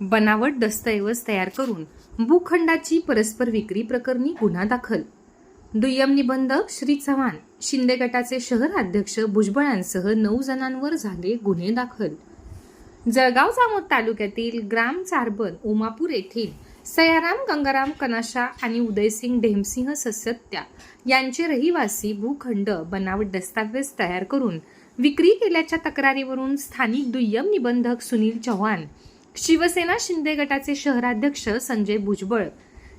बनावट दस्तऐवज तयार करून भूखंडाची परस्पर विक्री प्रकरणी गुन्हा दाखल. दुय्यम निबंधक श्री चव्हाण शिंदे गटाचे शहर अध्यक्ष भुजबळांसह नऊ जणांवर झाले गुन्हे दाखल. जळगाव जामोद तालुक्यातील ग्राम चारबन उमापूर येथील सयाराम गंगाराम कनाशा आणि उदयसिंग ढेमसिंह ससत्या यांचे रहिवासी भूखंड बनावट दस्तावेज तयार करून विक्री केल्याच्या तक्रारीवरून स्थानिक दुय्यम निबंधक सुनील चव्हाण शिवसेना शिंदे गटाचे शहराध्यक्ष Sanjay Bhujbal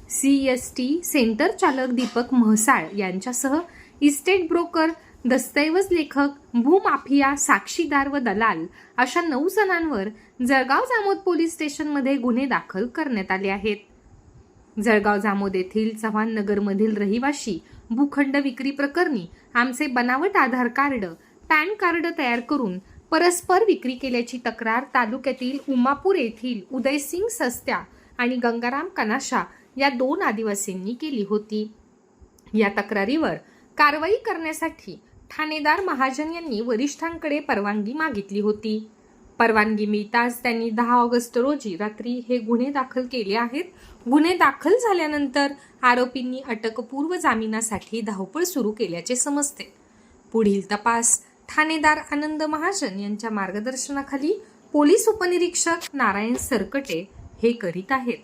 C S T center चालक दीपक म्हसाळ यांच्यासह इस्टेट ब्रोकर दस्तऐवज लेखक भूमाफिया साक्षीदार व दलाल अशा नऊ जणांवर जळगाव जामोद पोलीस स्टेशनमध्ये गुन्हे दाखल करण्यात आले आहेत. जळगाव जामोद येथील चव्हाण नगरमधील रहिवाशी भूखंड विक्री प्रकरणी आमचे बनावट आधार कार्ड पॅन कार्ड तयार करून परस्पर विक्री केल्याची तक्रार तालुक्यातील उमापूर येथील उदयसिंग सस्त्या आणि गंगाराम कनाशा या दोन आदिवासींनी केली होती. या तक्रारीवर कारवाई करण्यासाठी ठाणेदार महाजन यांनी वरिष्ठांकडे परवानगी मागितली होती. परवानगी मिळताच त्यांनी दहा ऑगस्ट रोजी रात्री हे गुन्हे दाखल केले आहेत. गुन्हे दाखल झाल्यानंतर आरोपींनी अटकपूर्व जामिनासाठी धावपळ सुरू केल्याचे समजते. पुढील तपास ठाणेदार आनंद महाजन यांच्या मार्गदर्शनाखाली पोलीस उपनिरीक्षक नारायण सरकटे हे करीत आहेत.